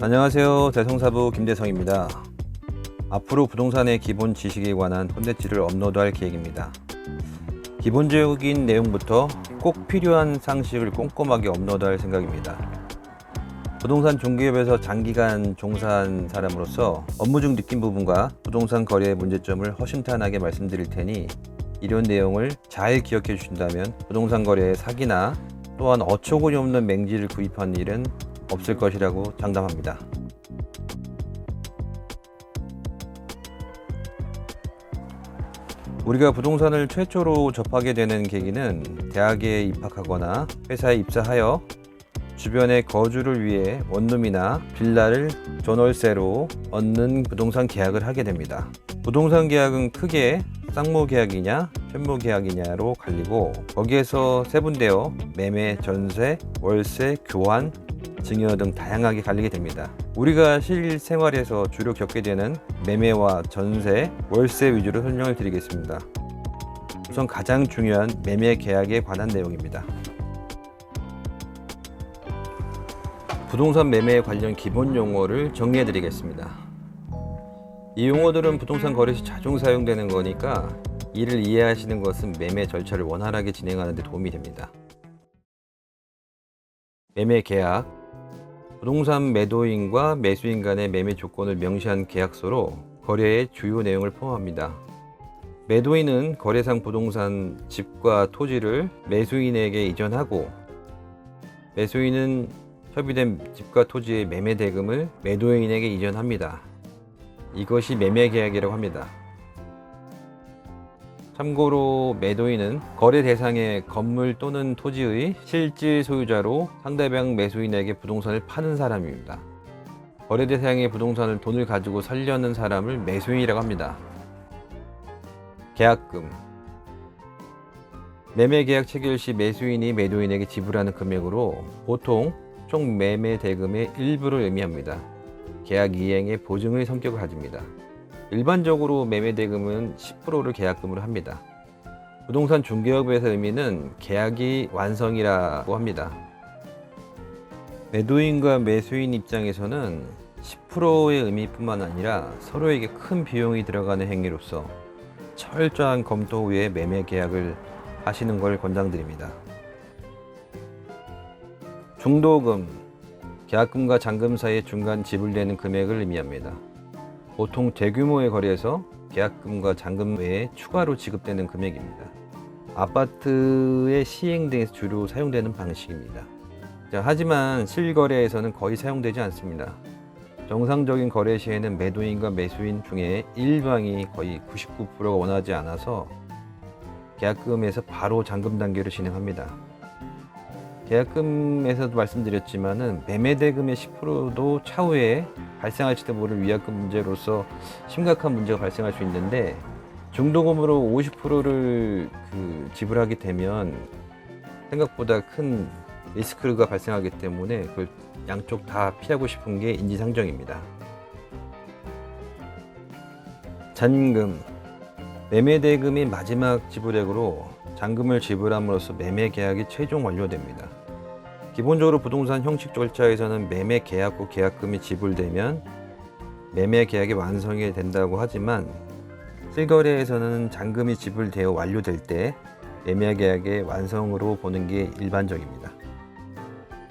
안녕하세요. 대성사부 김대성입니다. 앞으로 부동산의 기본 지식에 관한 콘텐츠를 업로드할 계획입니다. 기본적인 내용부터 꼭 필요한 상식을 꼼꼼하게 업로드할 생각입니다. 부동산 중개업에서 장기간 종사한 사람으로서 업무 중 느낀 부분과 부동산 거래의 문제점을 허심탄회하게 말씀드릴 테니 이런 내용을 잘 기억해 주신다면 부동산 거래의 사기나 또한 어처구니 없는 맹지를 구입하는 일은 없을 것이라고 장담합니다. 우리가 부동산을 최초로 접하게 되는 계기는 대학에 입학하거나 회사에 입사하여 주변의 거주를 위해 원룸이나 빌라를 전월세로 얻는 부동산 계약을 하게 됩니다. 부동산 계약은 크게 쌍무 계약이냐, 현무 계약이냐로 갈리고 거기에서 세분되어 매매, 전세, 월세, 교환, 증여 등 다양하게 갈리게 됩니다. 우리가 실생활에서 주로 겪게 되는 매매와 전세, 월세 위주로 설명을 드리겠습니다. 우선 가장 중요한 매매 계약에 관한 내용입니다. 부동산 매매 관련 기본 용어를 정리해 드리겠습니다. 이 용어들은 부동산 거래 시 자주 사용되는 거니까 이를 이해하시는 것은 매매 절차를 원활하게 진행하는 데 도움이 됩니다. 매매 계약 부동산 매도인과 매수인 간의 매매 조건을 명시한 계약서로 거래의 주요 내용을 포함합니다. 매도인은 거래상 부동산 집과 토지를 매수인에게 이전하고 매수인은 협의된 집과 토지의 매매 대금을 매도인에게 이전합니다. 이것이 매매 계약이라고 합니다. 참고로 매도인은 거래 대상의 건물 또는 토지의 실질 소유자로 상대방 매수인에게 부동산을 파는 사람입니다. 거래 대상의 부동산을 돈을 가지고 살려는 사람을 매수인이라고 합니다. 계약금 매매 계약 체결 시 매수인이 매도인에게 지불하는 금액으로 보통 총 매매 대금의 일부를 의미합니다. 계약 이행의 보증의 성격을 가집니다. 일반적으로 매매 대금은 10%를 계약금으로 합니다. 부동산 중개업에서 의미는 계약이 완성이라고 합니다. 매도인과 매수인 입장에서는 10%의 의미뿐만 아니라 서로에게 큰 비용이 들어가는 행위로서 철저한 검토 후에 매매 계약을 하시는 걸 권장드립니다. 중도금, 계약금과 잔금 사이의 중간 지불되는 금액을 의미합니다. 보통 대규모의 거래에서 계약금과 잔금 외에 추가로 지급되는 금액입니다. 아파트의 시행 등에서 주로 사용되는 방식입니다. 자, 하지만 실거래에서는 거의 사용되지 않습니다. 정상적인 거래 시에는 매도인과 매수인 중에 일방이 거의 99%가 원하지 않아서 계약금에서 바로 잔금 단계로 진행합니다. 계약금에서도 말씀드렸지만은 매매 대금의 10%도 차후에 발생할지도 모를 위약금 문제로서 심각한 문제가 발생할 수 있는데 중도금으로 50%를 그 지불하게 되면 생각보다 큰 리스크가 발생하기 때문에 그걸 양쪽 다 피하고 싶은 게 인지상정입니다. 잔금 매매 대금이 마지막 지불액으로 잔금을 지불함으로써 매매 계약이 최종 완료됩니다. 기본적으로 부동산 형식 절차에서는 매매 계약 후 계약금이 지불되면 매매 계약이 완성이 된다고 하지만 실거래에서는 잔금이 지불되어 완료될 때 매매 계약의 완성으로 보는 게 일반적입니다.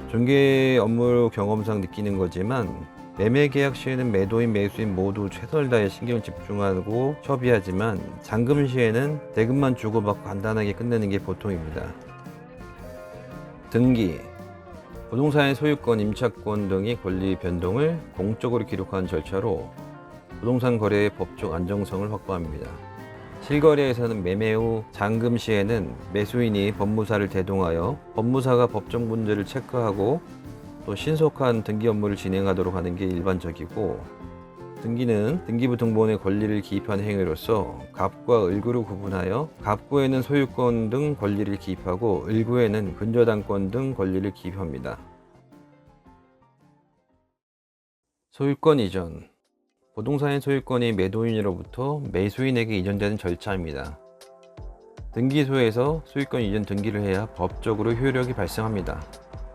중개 업무 경험상 느끼는 거지만 매매 계약 시에는 매도인 매수인 모두 최선을 다해 신경을 집중하고 협의하지만 잔금 시에는 대금만 주고받고 간단하게 끝내는 게 보통입니다. 등기 부동산의 소유권, 임차권 등의 권리 변동을 공적으로 기록하는 절차로 부동산 거래의 법적 안정성을 확보합니다. 실거래에서는 매매 후 잔금 시에는 매수인이 법무사를 대동하여 법무사가 법적 문제를 체크하고 또 신속한 등기 업무를 진행하도록 하는 게 일반적이고 등기는 등기부 등본의 권리를 기입하는 행위로서 갑과 을구를 구분하여 갑구에는 소유권 등 권리를 기입하고 을구에는 근저당권 등 권리를 기입합니다. 소유권 이전 부동산의 소유권이 매도인으로부터 매수인에게 이전되는 절차입니다. 등기소에서 소유권 이전 등기를 해야 법적으로 효력이 발생합니다.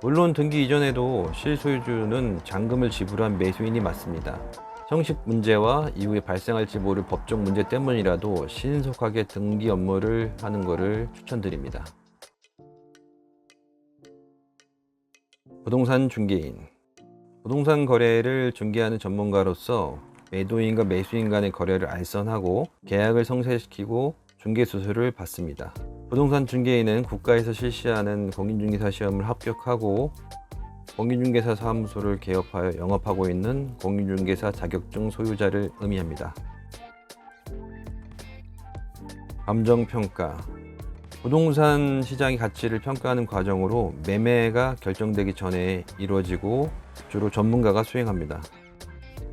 물론 등기 이전에도 실소유주는 잔금을 지불한 매수인이 맞습니다. 형식 문제와 이후에 발생할지 모를 법적 문제 때문이라도 신속하게 등기 업무를 하는 것을 추천드립니다. 부동산 중개인 부동산 거래를 중개하는 전문가로서 매도인과 매수인 간의 거래를 알선하고 계약을 성사시키고 중개 수수료를 받습니다. 부동산 중개인은 국가에서 실시하는 공인중개사 시험을 합격하고 공인중개사 사무소를 개업하여 영업하고 있는 공인중개사 자격증 소유자를 의미합니다. 감정평가 부동산 시장의 가치를 평가하는 과정으로 매매가 결정되기 전에 이루어지고 주로 전문가가 수행합니다.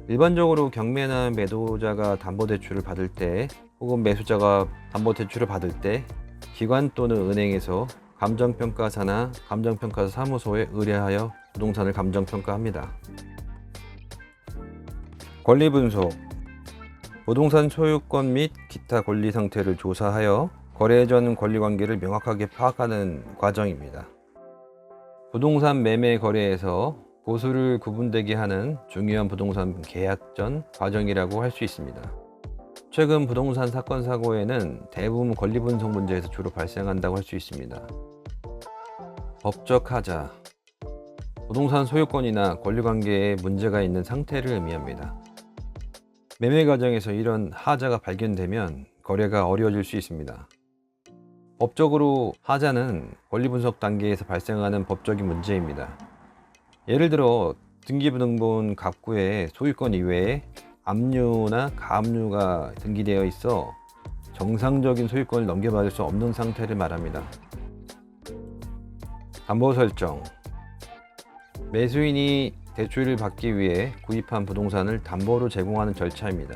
일반적으로 경매나 매도자가 담보대출을 받을 때 혹은 매수자가 담보대출을 받을 때 기관 또는 은행에서 감정평가사나 감정평가사 사무소에 의뢰하여 부동산을 감정평가합니다. 권리 분석 부동산 소유권 및 기타 권리 상태를 조사하여 거래 전 권리 관계를 명확하게 파악하는 과정입니다. 부동산 매매 거래에서 고수를 구분되게 하는 중요한 부동산 계약 전 과정이라고 할 수 있습니다. 최근 부동산 사건 사고에는 대부분 권리 분석 문제에서 주로 발생한다고 할 수 있습니다. 법적 하자 부동산 소유권이나 권리 관계에 문제가 있는 상태를 의미합니다. 매매 과정에서 이런 하자가 발견되면 거래가 어려워질 수 있습니다. 법적으로 하자는 권리 분석 단계에서 발생하는 법적인 문제입니다. 예를 들어 등기부등본 갑구에 소유권 이외에 압류나 가압류가 등기되어 있어 정상적인 소유권을 넘겨받을 수 없는 상태를 말합니다. 담보 설정 매수인이 대출을 받기 위해 구입한 부동산을 담보로 제공하는 절차입니다.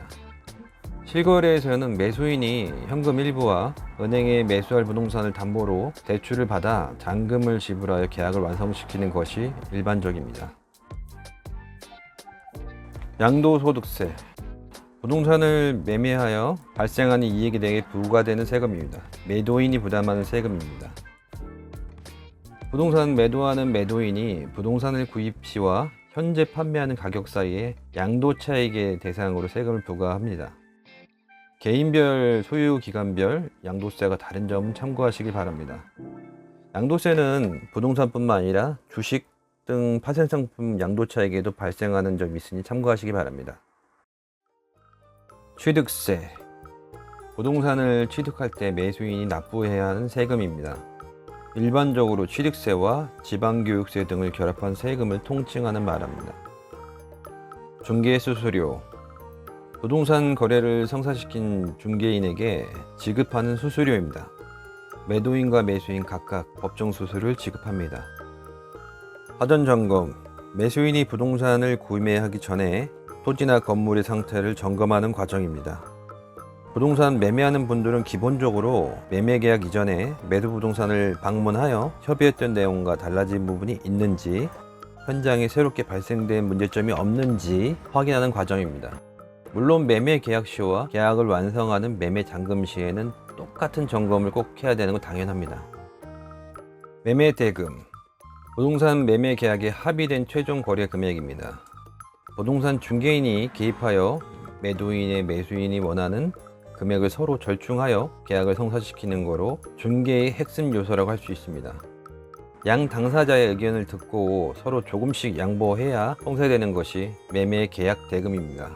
실거래에서는 매수인이 현금 일부와 은행에 매수할 부동산을 담보로 대출을 받아 잔금을 지불하여 계약을 완성시키는 것이 일반적입니다. 양도소득세 부동산을 매매하여 발생하는 이익에 대해 부과되는 세금입니다. 매도인이 부담하는 세금입니다. 부동산 매도하는 매도인이 부동산을 구입 시와 현재 판매하는 가격 사이에 양도 차익의 대상으로 세금을 부과합니다. 개인별 소유 기간별 양도세가 다른 점은 참고하시기 바랍니다. 양도세는 부동산뿐만 아니라 주식 등 파생 상품 양도 차익에도 발생하는 점이 있으니 참고하시기 바랍니다. 취득세 부동산을 취득할 때 매수인이 납부해야 하는 세금입니다. 일반적으로 취득세와 지방교육세 등을 결합한 세금을 통칭하는 말합니다. 중개수수료 부동산 거래를 성사시킨 중개인에게 지급하는 수수료입니다. 매도인과 매수인 각각 법정 수수료를 지급합니다. 사전 점검 매수인이 부동산을 구매하기 전에 토지나 건물의 상태를 점검하는 과정입니다. 부동산 매매하는 분들은 기본적으로 매매 계약 이전에 매도 부동산을 방문하여 협의했던 내용과 달라진 부분이 있는지 현장에 새롭게 발생된 문제점이 없는지 확인하는 과정입니다. 물론 매매 계약 시와 계약을 완성하는 매매 잔금 시에는 똑같은 점검을 꼭 해야 되는 건 당연합니다. 매매 대금 부동산 매매 계약에 합의된 최종 거래 금액입니다. 부동산 중개인이 개입하여 매도인의 매수인이 원하는 금액을 서로 절충하여 계약을 성사시키는 거로 중개의 핵심 요소라고 할 수 있습니다. 양 당사자의 의견을 듣고 서로 조금씩 양보해야 성사되는 것이 매매 계약 대금입니다.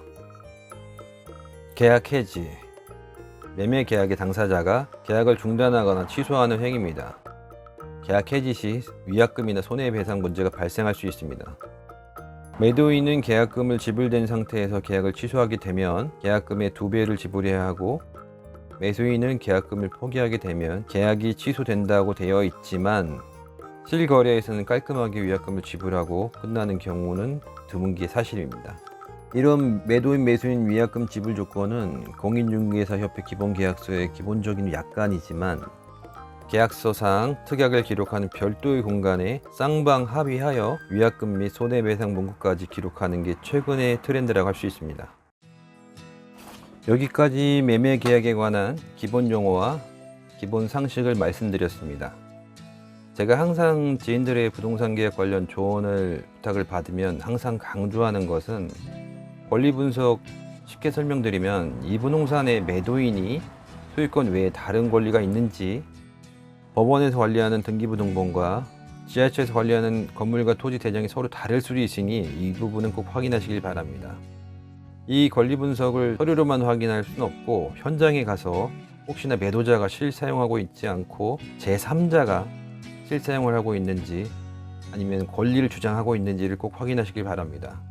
계약 해지 매매 계약의 당사자가 계약을 중단하거나 취소하는 행위입니다. 계약 해지 시 위약금이나 손해배상 문제가 발생할 수 있습니다. 매도인은 계약금을 지불된 상태에서 계약을 취소하게 되면 계약금의 두 배를 지불해야 하고 매수인은 계약금을 포기하게 되면 계약이 취소된다고 되어 있지만 실거래에서는 깔끔하게 위약금을 지불하고 끝나는 경우는 드문 게 사실입니다. 이런 매도인 매수인 위약금 지불 조건은 공인중개사협회 기본계약서의 기본적인 약관이지만 계약서상 특약을 기록하는 별도의 공간에 쌍방 합의하여 위약금 및 손해배상 문구까지 기록하는 게 최근의 트렌드라고 할 수 있습니다. 여기까지 매매 계약에 관한 기본 용어와 기본 상식을 말씀드렸습니다. 제가 항상 지인들의 부동산 계약 관련 조언을 부탁을 받으면 항상 강조하는 것은 권리 분석 쉽게 설명드리면 이 부동산의 매도인이 소유권 외에 다른 권리가 있는지 법원에서 관리하는 등기부 등본과 지하철에서 관리하는 건물과 토지 대장이 서로 다를 수도 있으니 이 부분은 꼭 확인하시길 바랍니다. 이 권리 분석을 서류로만 확인할 수는 없고 현장에 가서 혹시나 매도자가 실사용하고 있지 않고 제3자가 실사용을 하고 있는지 아니면 권리를 주장하고 있는지를 꼭 확인하시길 바랍니다.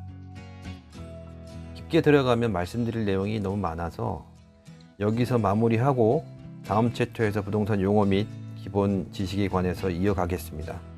깊게 들어가면 말씀드릴 내용이 너무 많아서 여기서 마무리하고 다음 챕터에서 부동산 용어 및 기본 지식에 관해서 이어가겠습니다.